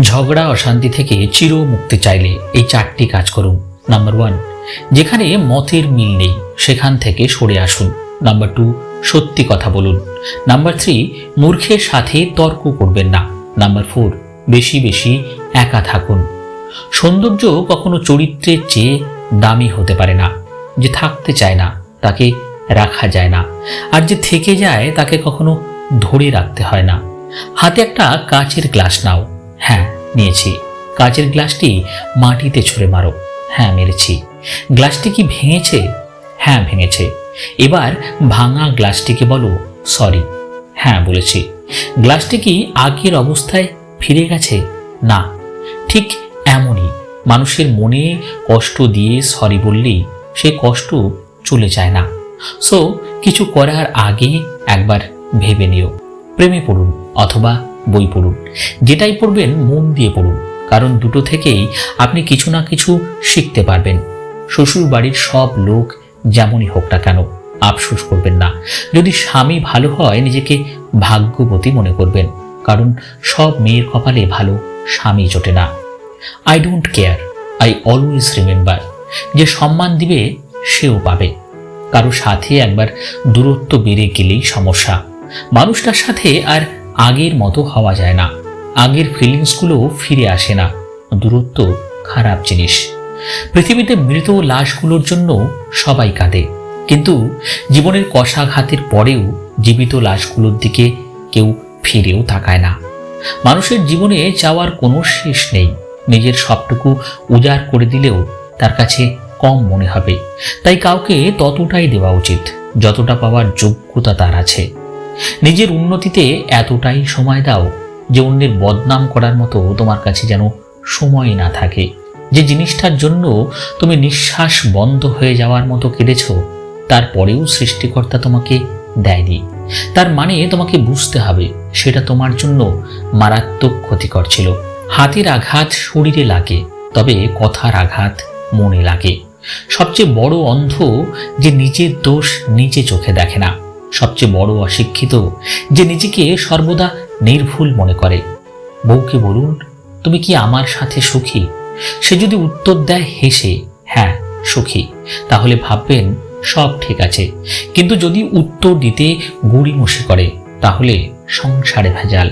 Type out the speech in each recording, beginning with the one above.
ঝগড়া, অশান্তি থেকে চির মুক্তি চাইলে এই চারটি কাজ করুন। নাম্বার ওয়ান যেখানে মতের মিল নেই, সেখান থেকে সরে আসুন। নাম্বার টু সত্যি কথা বলুন। নাম্বার থ্রি মূর্খের সাথে তর্ক করবেন না। নাম্বার ফোর বেশি বেশি একা থাকুন। সৌন্দর্য কখনো চরিত্রের চেয়ে দামি হতে পারে না। যে থাকতে চায় না, তাকে রাখা যায় না। আর যে থেকে যায়, তাকে কখনো ধরে রাখতে হয় না। হাতে একটা কাচের গ্লাস নাও। হ্যাঁ নিয়েছি। কাচের গ্লাসটি মাটিতে ছুঁড়ে মারো। হ্যাঁ মেরেছি। গ্লাসটি কি ভেঙেছে? হ্যাঁ ভেঙেছে। এবার ভাঙা গ্লাসটিকে বলো, সরি। হ্যাঁ বলেছি। গ্লাসটি কি আগের অবস্থায় ফিরে গেছে? না, ঠিক এমনই। মানুষের মনে কষ্ট দিয়ে সরি বললেই সে কষ্ট চলে যায় না। সো, কিছু করার আগে একবার ভেবে নিও। প্রেমে পড়ুন অথবা বই পড়ুন। যেটাই পড়বেন, মন দিয়ে পড়ুন। কারণ দুটো থেকেই আপনি কিছু না কিছু শিখতে পারবেন। শ্বশুর বাড়ির সব লোক যেমনই হোক না কেন, আফসোস করবেন না। যদি স্বামী ভালো হয়, নিজেকে ভাগ্যবতী মনে করবেন। কারণ সব মেয়ের কপালে ভালো স্বামী জোটে না। I don't care I always remember যে সম্মান দিবে, সেও পাবে। কারও সাথে একবার দূরত্ব বেড়ে গেলেই সমস্যা। মানুষটার সাথে আর আগের মতো হওয়া যায় না। আগের ফিলিংসগুলো ফিরে আসে না। দূরত্ব খারাপ জিনিস। পৃথিবীতে মৃত লাশগুলোর জন্য সবাই কাঁদে। কিন্তু জীবনের কষাঘাতের পরেও জীবিত লাশগুলোর দিকে কেউ ফিরেও তাকায় না। মানুষের জীবনে যাওয়ার কোনো শেষ নেই। নিজের সবটুকু উজাড় করে দিলেও তার কাছে কম মনে হবে। তাই কাউকে ততটাই দেওয়া উচিত। যতটা পাওয়ার যোগ্যতা তার আছে। নিজের উন্নতিতে এতটাই সময় দাও যে অন্যের বদনাম করার মতো তোমার কাছে যেন সময় না থাকে। যে জিনিসটার জন্য তুমি নিঃশ্বাস বন্ধ হয়ে যাওয়ার মতো কেঁদেছ তারপরেও সৃষ্টিকর্তা তোমাকে দেয়নি। তার মানে তোমাকে বুঝতে হবে, সেটা তোমার জন্য মারাত্মক ক্ষতিকর ছিল। হাতের আঘাত শরীরে লাগে, তবে কথার আঘাত মনে লাগে। সবচেয়ে বড় অন্ধ যে নিজের দোষ নিজে চোখে দেখে না। সবচেয়ে বড় অশিক্ষিত যে নিজেকে সর্বদা নির্ভুল মনে করে। বউকে বলুন, তুমি কি আমার সাথে সুখী? সে যদি উত্তর দেয়, হেসে। হ্যাঁ সুখী। তাহলে ভাববেন, সব ঠিক আছে। কিন্তু যদি উত্তর দিতে গুড়িমসি করে, তাহলে সংসারে ভেজাল।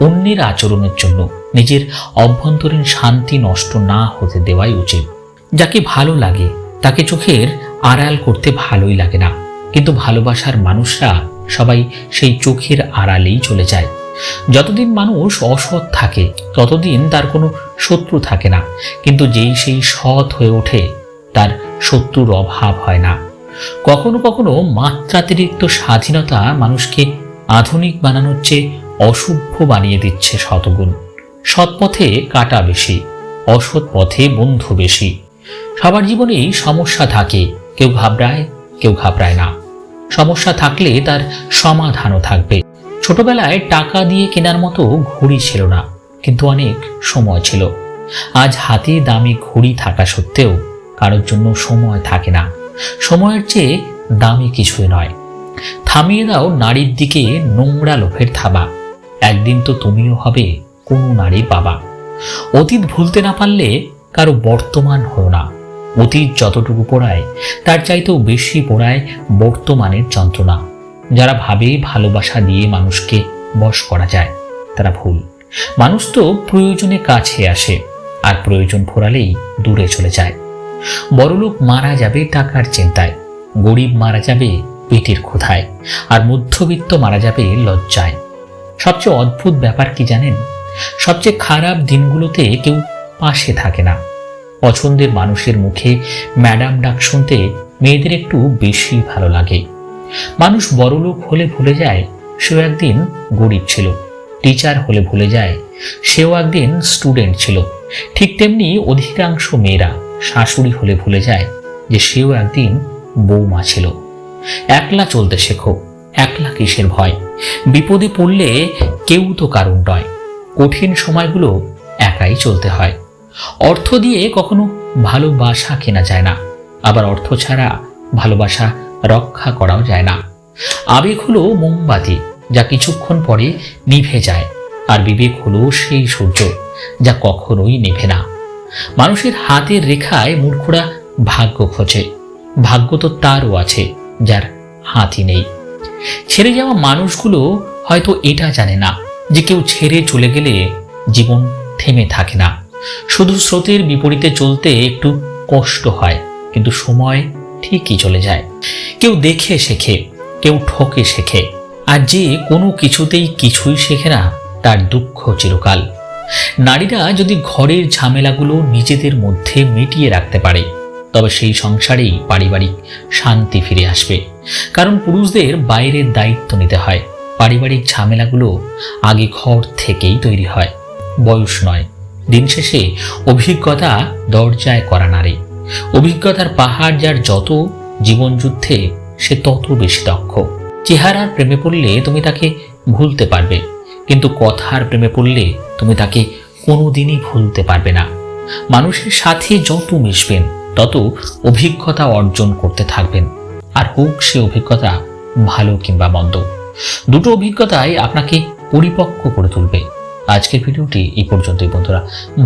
অন্যের আচরণের জন্য নিজের অভ্যন্তরীণ শান্তি নষ্ট না হতে দেওয়াই উচিত। যাকে ভালো লাগে, তাকে চোখের আড়াল করতে ভালোই লাগে না। কিন্তু ভালোবাসার মানুষরা সবাই সেই চোখের আড়ালেই চলে যায়। যতদিন মানুষ অসৎ থাকে, ততদিন তার কোনো শত্রু থাকে না। কিন্তু যেই সেই সৎ হয়ে ওঠে, তার শত্রুর অভাব হয় না। কখনো কখনো মাত্রাতিরিক্ত স্বাধীনতা মানুষকে আধুনিক বানানোর চেয়ে অসভ্য বানিয়ে দিচ্ছে শতগুণ। সৎ পথে কাটা বেশি, অসৎ পথে বন্ধু বেশি। সবার জীবনেই সমস্যা থাকে, কেউ ঘাবড়ায় কেউ ঘাবড়ায় না। সমস্যা থাকলে তার সমাধানও থাকবে। ছোটবেলায় টাকা দিয়ে কেনার মতো ঘড়ি ছিল না, কিন্তু অনেক সময় ছিল। আজ হাতে দামি ঘড়ি থাকা সত্ত্বেও কারোর জন্য সময় থাকে না। সময়ের চেয়ে দামি কিছুই নয়। থামিয়ে দাও নারীর দিকে নোংরা লোভের থাবা। একদিন তো তুমিও হবে কোনো নারীর বাবা। অতীত ভুলতে না পারলে কারও বর্তমান হও না। অতীত যতটুকু পড়ায়, তার চাইতেও বেশি পড়ায় বর্তমানের যন্ত্রণা। যারা ভাবে ভালোবাসা দিয়ে মানুষকে বশ করা যায়, তারা ভুল। মানুষ তো প্রয়োজনে কাছে আসে, আর প্রয়োজন ফোরালেই দূরে চলে যায়। বড়লোক মারা যাবে টাকার চিন্তায়, গরিব মারা যাবে পেটের ক্ষুধায়, আর মধ্যবিত্ত মারা যাবে লজ্জায়। সবচেয়ে অদ্ভুত ব্যাপার কি জানেন? সবচেয়ে খারাপ দিনগুলোতে কেউ পাশে থাকে না। পছন্দের মানুষের মুখে ম্যাডাম ডাক শুনতে মেয়েদের একটু বেশি ভালো লাগে। মানুষ বড়লোক হলে ভুলে যায় সেও একদিন গরিব ছিল। টিচার হলে ভুলে যায় সেও একদিন স্টুডেন্ট ছিল। ঠিক তেমনি অধিকাংশ মেয়েরা শাশুড়ি হলে ভুলে যায় যে সেও একদিন বৌমা ছিল। একলা চলতে শেখো, একলা কিসের ভয়? বিপদে পড়লে কেউ তো কারণ নয়। কঠিন সময়গুলো একাই চলতে হয়। অর্থ দিয়ে কখনো ভালোবাসা কেনা যায় না। আবার অর্থ ছাড়া ভালোবাসা রক্ষা করাও যায় না। আবেগ হলো মোমবাতি, যা কিছুক্ষণ পরে নিভে যায়, আর বিবেক হলো সেই সূর্য, যা কখনোই নেভে না। মানুষের হাতের রেখায় মূর্খরা ভাগ্য খোঁজে। ভাগ্য তো তারও আছে, যার হাতই নেই। ছেড়ে যাওয়া মানুষগুলো হয়তো এটা জানে না, যে কেউ ছেড়ে চলে গেলে জীবন থেমে থাকে না। শুধু স্রোতের বিপরীতে চলতে একটু কষ্ট হয়, কিন্তু সময় ঠিকই চলে যায়। কেউ দেখে শেখে, কেউ ঠকে শেখে, আর যে কোনো কিছুতেই কিছুই শেখে না, তার দুঃখ চিরকাল। নারীরা যদি ঘরের ঝামেলাগুলো নিজেদের মধ্যে মিটিয়ে রাখতে পারে, তবে সেই সংসারেই পারিবারিক শান্তি ফিরে আসবে। কারণ পুরুষদের বাইরের দায়িত্ব নিতে হয়, পারিবারিক ঝামেলাগুলো আগে ঘর থেকেই তৈরি হয়, বয়স নয়। দিন শেষে অভিজ্ঞতা দরজায় করা নারী। অভিজ্ঞতার পাহাড় যার যত জীবনযুদ্ধে সে তত বেশি দক্ষ। চেহারার প্রেমে পড়লে তুমি তাকে ভুলতে পারবে, কিন্তু কথার প্রেমে পড়লে তুমি তাকে কোনোদিনই ভুলতে পারবে না। মানুষের সাথে যত মিশবেন, তত অভিজ্ঞতা অর্জন করতে থাকবেন। আর হোক সে অভিজ্ঞতা ভালো কিংবা মন্দ, দুটো অভিজ্ঞতাই আপনাকে পরিপক্ক করে তুলবে। আজকের ভিডিওটি এই পর্যন্তই, বন্ধুরা।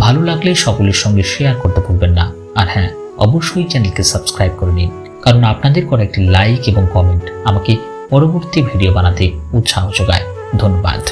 ভালো লাগলে সকলের সঙ্গে শেয়ার করতে ভুলবেন না। আর হ্যাঁ অবশ্যই চ্যানেলকে সাবস্ক্রাইব করে নিন, কারণ আপনাদের করা একটি লাইক এবং কমেন্ট আমাকে পরবর্তী ভিডিও বানাতে উৎসাহ যোগায়। ধন্যবাদ।